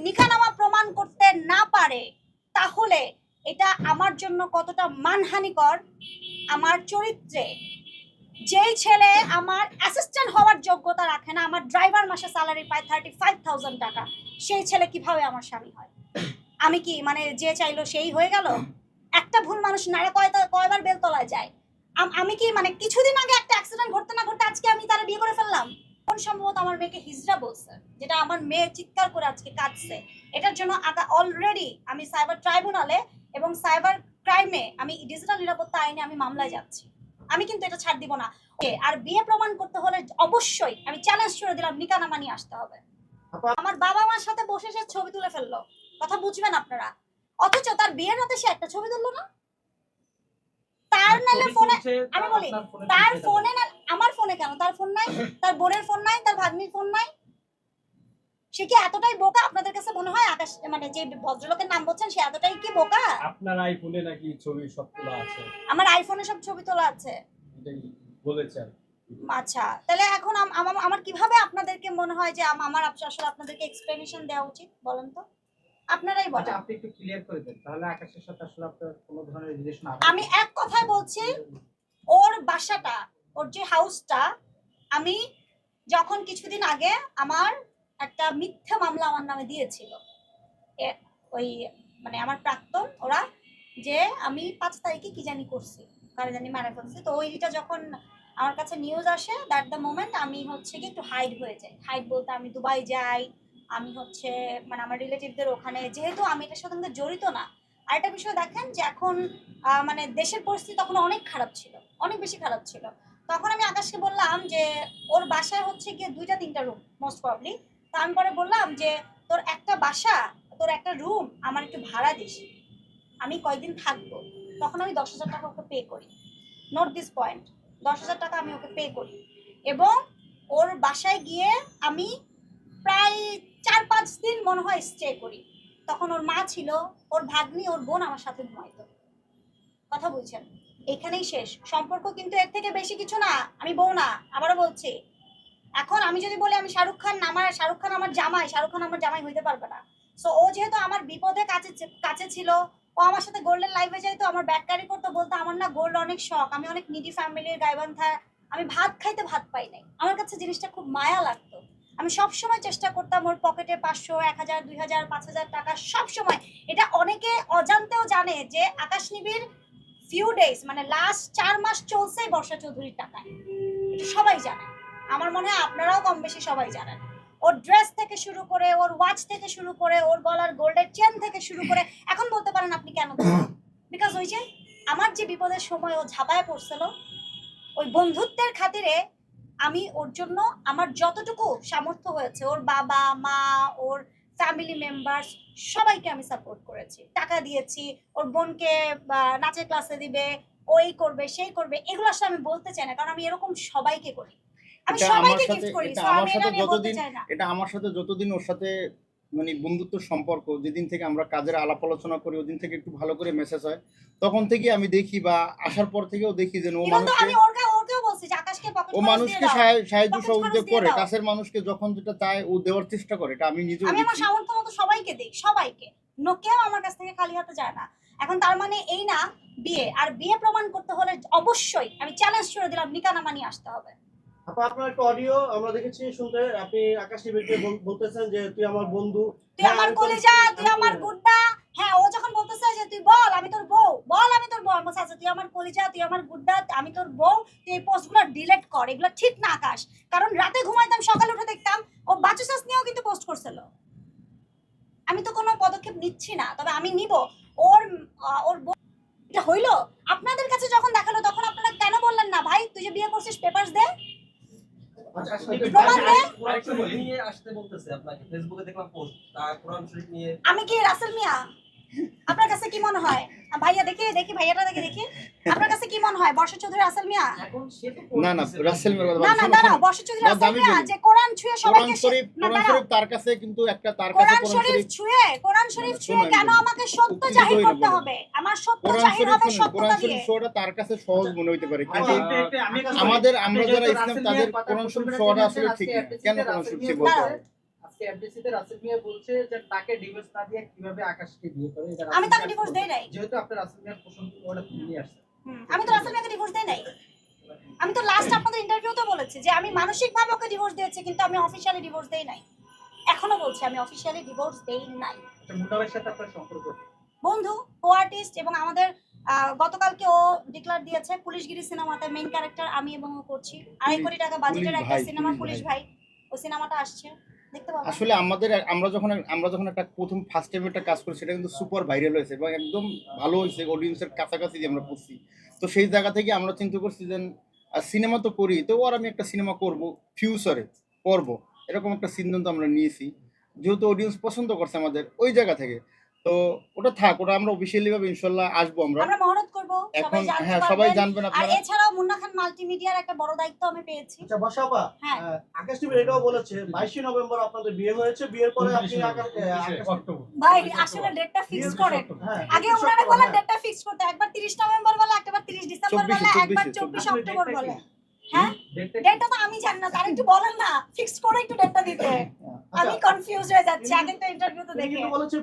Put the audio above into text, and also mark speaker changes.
Speaker 1: নিকানামা প্রমাণ করতে না পারে, তাহলে এটা আমার জন্য কতটা মানহানিকর আমার চরিত্রে। যেই ছেলে আমার অ্যাসিস্ট্যান্ট হওয়ার যোগ্যতা রাখে না, আমার ড্রাইভার মাসে স্যালারি পায় থার্টি ফাইভ থাউজেন্ড টাকা, সেই ছেলে কীভাবে আমার স্বামী হয়? আমি কি মানে যে চাইলো সেই হয়ে গেল? একটা ভুল মানুষ নাড়ে কয় কয়বার বেলতলায় যায়। আম- কি মানে কিছুদিন আগে একটা অ্যাক্সিডেন্ট ঘটতে না ঘটতে আজকে আমি তারা বিয়ে করে ফেললাম? কোন সম্ভবত আমার মেয়েকে হিজড়া বলছে যেটা আমার মেয়ে চিৎকার করে আজকে কাঁদছে। এটার জন্য অলরেডি আমি সাইবার ট্রাইব্যুনালে এবং সাইবার ক্রাইমে আমি ডিজিটাল নিরাপত্তা আইনে আমি মামলায় যাচ্ছি। আমি কিন্তু এটা ছাড় দিব না। আর বিয়ে প্রমাণ করতে হলে অবশ্যই আমি চ্যালেঞ্জ করে দিলাম নিকানামা নিয়ে আসতে হবে। আমার বাবা মার সাথে বসে সে ছবি তুলে ফেলল। কথা বুঝবেন আপনারা। অথচ তার বিয়ের রাতে সে একটা ছবি তুললো না? তার নাহলে ফোনে আমি বলি, তার ফোনে না আমার ফোনে কেন? তার ফোন নাই তার বোনের ফোন নাই তার ভাগ্নির ফোন নাই? সে কি এতটাই বোকা? আপনাদের কাছে মনে হয় আকাশ মানে যে ভদ্রলোকের নাম বলছেন সে এতটাই কি বোকা?
Speaker 2: আপনার আইফোনে নাকি ছবি সব তোলা আছে।
Speaker 1: আমার আইফোনে সব ছবি তোলা আছে।
Speaker 2: বলেছেন।
Speaker 1: আচ্ছা তাহলে এখন আমার আমার কীভাবে আপনাদেরকে মনে হয় যে আমার আসলে আপনাদেরকে এক্সপ্লেনেশন দেওয়া উচিত বলেন তো? আপনারাই
Speaker 3: আচ্ছা
Speaker 1: বলেন
Speaker 3: আপনি একটু ক্লিয়ার করে দেন তাহলে আকাশের সাথে আসলে আপনার কোনো ধরনের রিলেশন
Speaker 1: আমি এক কথায় বলছি ওর বাসাটা ওর যে হাউসটা আমি যখন কিছুদিন আগে আমার একটা মিথ্যা মামলা আমার নামে দিয়েছিল। ওই মানে আমার প্রাক্তন, ওরা যে আমি পাঁচ তারিখে কি জানি করছি, কারে জানি মারা ফেলছি তো ওইটা যখন আমার কাছে নিউজ আসে দ্যাট দ্য মোমেন্ট আমি হচ্ছে কি একটু হাইড হয়ে যাই। হাইড বলতে আমি দুবাই যাই, আমি হচ্ছে মানে আমার রিলেটিভদের ওখানে, যেহেতু আমি এটার সাথে জড়িত না। আরেকটা বিষয় দেখেন যে এখন মানে দেশের পরিস্থিতি তখন অনেক খারাপ ছিল, অনেক বেশি খারাপ ছিল। তখন আমি আকাশকে বললাম যে, ওর বাসায় হচ্ছে গিয়ে দুইটা, তিনটা রুম মোস্ট প্রবলি তা আমি পরে বললাম যে, তোর একটা বাসা, তোর একটা রুম আমার একটু ভাড়া দিস। আমি কয়দিন থাকব? তখন আমি দশ হাজার টাকা ওকে পে করি। নোট দিস পয়েন্ট দশ হাজার টাকা আমি ওকে পে করি। এবং ওর বাসায় গিয়ে আমি প্রায় চার, পাঁচ দিন মনে হয় স্টে করি। তখন ওর মা ছিল, ওর ভাগ্নি, ওর বোন আমার সাথে ঘুমাইতো। কথা বলছেন? এখানেই শেষ। সম্পর্ক কিন্তু এর থেকে বেশি কিছু না। আমি বউ না, আবারও বলছি। এখন আমি যদি বলি আমি শাহরুখ খান, আমার শাহরুখ খান আমার জামাই, শাহরুখ খান আমার জামাই হইতে পারবে না। সো ও যেহেতু আমার বিপদে কাছে কাছে ছিল, ও আমার সাথে গোল্ডেন লাইফে যাইতো আমার ব্যাক ক্যারি করতো বলতো আমার না গোল্ড অনেক শখ। আমি অনেক নিডি ফ্যামিলির গাইবান্ধা। আমি ভাত খাইতে ভাত পাই নাই। আমার কাছে জিনিসটা খুব মায়া লাগতো। আমি সব সময় চেষ্টা করতাম ওর পকেটে পাঁচশো, এক হাজার, দুই হাজার, পাঁচ হাজার টাকা সব সময়। এটা অনেকে অজান্তেও জানে যে আকাশ নিবিড় ফিউ ডেজ মানে লাস্ট চার মাস চলছে বর্ষা চৌধুরীর টাকায়। এটা সবাই জানে। আমার মনে হয় আপনারাও কম বেশি সবাই জানেন। ওর ড্রেস থেকে শুরু করে, ওর ওয়াচ থেকে শুরু করে, ওর গলার গোল্ডের চেন থেকে শুরু করে, এখন বলতে পারেন আপনি কেন বিকজ ওই যে আমার যে বিপদের সময় ও ঝাঁপায় পড়ছিল, ওই বন্ধুত্বের খাতিরে আমি ওর জন্য আমার যতটুকু সামর্থ্য হয়েছে, ওর বাবা, মা, ওর ফ্যামিলি মেম্বার্স সবাইকে আমি সাপোর্ট করেছি। টাকা দিয়েছি ওর বোনকে নাচের ক্লাসে দিবে ওই করবে সেই করবে এগুলো আসলে আমি বলতে চাই না কারণ আমি এরকম সবাইকে করি। আমি
Speaker 4: এটা
Speaker 1: সবাইকে
Speaker 4: আমার
Speaker 1: গিফট
Speaker 4: সাথে-
Speaker 1: করি
Speaker 4: আমার
Speaker 1: আমি
Speaker 4: সাথে যতদিন- এটা আমার সাথে যতদিন ওর সাথে মানে বন্ধুত্ব সম্পর্ক যেদিন থেকে আমরা কাজের আলাপ আলোচনা করি ওদিন থেকে একটু ভালো করে মেসেজ হয় তখন থেকে আমি দেখি বা আসার পর থেকেও দেখি যে ও মানুষকে
Speaker 1: আমি ওরকে ওকেও বলছি যে আকাশকে পকেট
Speaker 4: ও মানুষকে সাহায্য
Speaker 1: দিয়ে
Speaker 4: করে কাছের মানুষকে যখন যেটা চায় ও দেওয়ার চেষ্টা করে এটা আমি নিজেও
Speaker 1: আমি আমার সামর্থ্য মতো সবাইকে দিই সবাইকে। নো কেউ আমার কাছ থেকে খালি হাতে যায় না। এখন তার মানে এই না বিয়ে। আর বিয়ে প্রমাণ করতে হলে অবশ্যই আমি চ্যালেঞ্জ করে দিলাম নিকানামা নিয়ে আসতে হবে।
Speaker 5: আপা আপনার একটা অডিও আমরা দেখেছি শুনতে আপনি আকাশ টিভিতে বলতেছেন যে তুই আমার বন্ধু।
Speaker 1: তুই
Speaker 5: হ্যাঁ,
Speaker 1: আমার কলিজা তুই আমার গুড্ডা। হ্যাঁ ও যখন বলতেছে যে, তুই বল, আমি তোর বউ, বল, আমি তোর বউ। আমার আচ্ছা তুই আমার কলিজা, তুই আমার গুড্ডা, আমি তোর বউ, তুই এই পোস্টগুলো ডিলিট কর, এগুলো ঠিক না আকাশ। কারণ রাতে ঘুমাইতাম, সকালে উঠে দেখতাম, ও বাচ্চা চাষ নিয়েও কিন্তু পোস্ট করছিল। আমি তো কোনো পদক্ষেপ নিচ্ছি না, তবে আমি নিব। ওর ওর বউ- এটা হইল? আপনাদের কাছে যখন দেখাল, তখন আপনারা কেন বললেন না? ভাই, তুই যে বিয়ে করছিস পেপারস দে। আমি কি রাসেল মিয়া? আপনার কাছে কি মনে হয়? ভাইয়া দেখি দেখি ভাইয়াটা দেখি দেখি। আপনার কাছে কি মনে হয়? বর্ষা চৌধুরী রাসেল মিয়া?
Speaker 4: না না রাসেল মের কথা
Speaker 1: না না
Speaker 4: শোনো,
Speaker 1: দাঁড়াও বর্ষা চৌধুরী রাসেল মিয়া যে কোরআন ছুঁয়ে সবাইকে
Speaker 4: কোরআন শরীফ তার কাছে কিন্তু একটা তার কাছে
Speaker 1: কোরআন
Speaker 4: কোরআন
Speaker 1: শরীফ ছুঁয়ে কোরআন শরীফ ছুঁয়ে কেন আমাকে সত্য জাহির করতে হবে? আমার সত্য
Speaker 4: কোরআন
Speaker 1: জাহির হবে সত্যতা
Speaker 4: কোরআন শরীফ তার কাছে সহজ মনে হইতে পারে
Speaker 3: আচ্ছা,
Speaker 4: কিন্তু
Speaker 3: আমি একটা
Speaker 4: আমাদের আমরা যারা ইসলাম তাদের কোরআন শরীফ শোয়াটা আসলে ঠিক কেন কোরআন শরীফ বলতে
Speaker 3: আজকে রাসেল মিয়া বলছে যে তাকে ডিভোর্স না দিয়ে কীভাবে আকাশকে বিয়ে করে
Speaker 1: আমি তাকে ডিভোর্স দেই নাই।
Speaker 3: যেহেতু আপনি রাসেল মিয়ার প্রসঙ্গ ওটা নিয়ে আসছেন
Speaker 1: আমি তো রাসেল মিয়াকে ডিভোর্স দেই নাই। আমি তো লাস্ট আপনাদের ইন্টারভিউতে বলেছি যে আমি মানসিকভাবে ওকে ডিভোর্স দিয়েছি কিন্তু আমি অফিসিয়ালি ডিভোর্স দেই নাই। এখনও বলছি আমি অফিসিয়ালি ডিভোর্স দেই নাই।
Speaker 3: আচ্ছা সাথে আপনার সম্পর্ক
Speaker 1: বন্ধু কো আর্টিস্ট এবং আমাদের আহ, গতকালকে ও ডিক্লার দিয়েছে পুলিশগিরি সিনেমাতে মেইন ক্যারেক্টার আমি এবং ও করছি। আড়াই কোটি টাকা বাজেটের একটা সিনেমা
Speaker 4: পুলিশ
Speaker 1: ভাই। ওই সিনেমাটা আসছে।
Speaker 4: আসলে আমাদের, আমরা যখন আমরা যখন একটা প্রথম ফার্স্ট টাইম একটা কাজ করি, সেটা কিন্তু সুপার ভাইরাল হয়েছে এবং একদম ভালো হয়েছে অডিয়েন্সের কাছাকাছি যে আমরা পড়ছি। তো সেই জায়গা থেকে আমরা চিন্তা করছি যে সিনেমা তো করি, তো আর আমি একটা সিনেমা করব ফিউচারে করব এরকম একটা সিদ্ধান্ত আমরা নিয়েছি। যেহেতু অডিয়েন্স পছন্দ করছে আমাদের, ওই জায়গা থেকে। তো ওটা থাক ওটা আমরা অফিসিয়ালি ভাবে ইনশাল্লাহ আসব আমরা।
Speaker 1: আমরা মহরত করব
Speaker 4: এখন হ্যাঁ সবাই জানবেন
Speaker 1: আর এছাড়াও মুন্না খান মাল্টিমিডিয়ার একটা বড় দায়িত্ব আমি পেয়েছি।
Speaker 5: আচ্ছা
Speaker 1: হ্যাঁ।
Speaker 5: আকাশ টিভি এটাও বলেছে বাইশে নভেম্বর আপনাদের বিয়ে হয়েছে বিয়ের পরে আপনি
Speaker 1: ভাই আসলে ডেটটা ফিক্স করেন।
Speaker 5: হ্যাঁ,
Speaker 1: আগে ওনারা বলেন। ডেটটা ফিক্স করতে একবার 30 নভেম্বর বলে একবার 30 ডিসেম্বর বলে একবার
Speaker 4: 24
Speaker 1: 24 অক্টোবর
Speaker 3: ডেটটা
Speaker 1: বলে। হ্যাঁ?
Speaker 3: ডেটটা
Speaker 1: তো আমি জানি না তার একটু বলেন না। ফিক্স করে একটু ডেটটা দিতে। আমি
Speaker 5: আচ্ছা,
Speaker 1: কনফিউজ হয়ে যাচ্ছি আগে তো ইন্টারভিউ তো দেখে
Speaker 5: কিন্তু বলেছে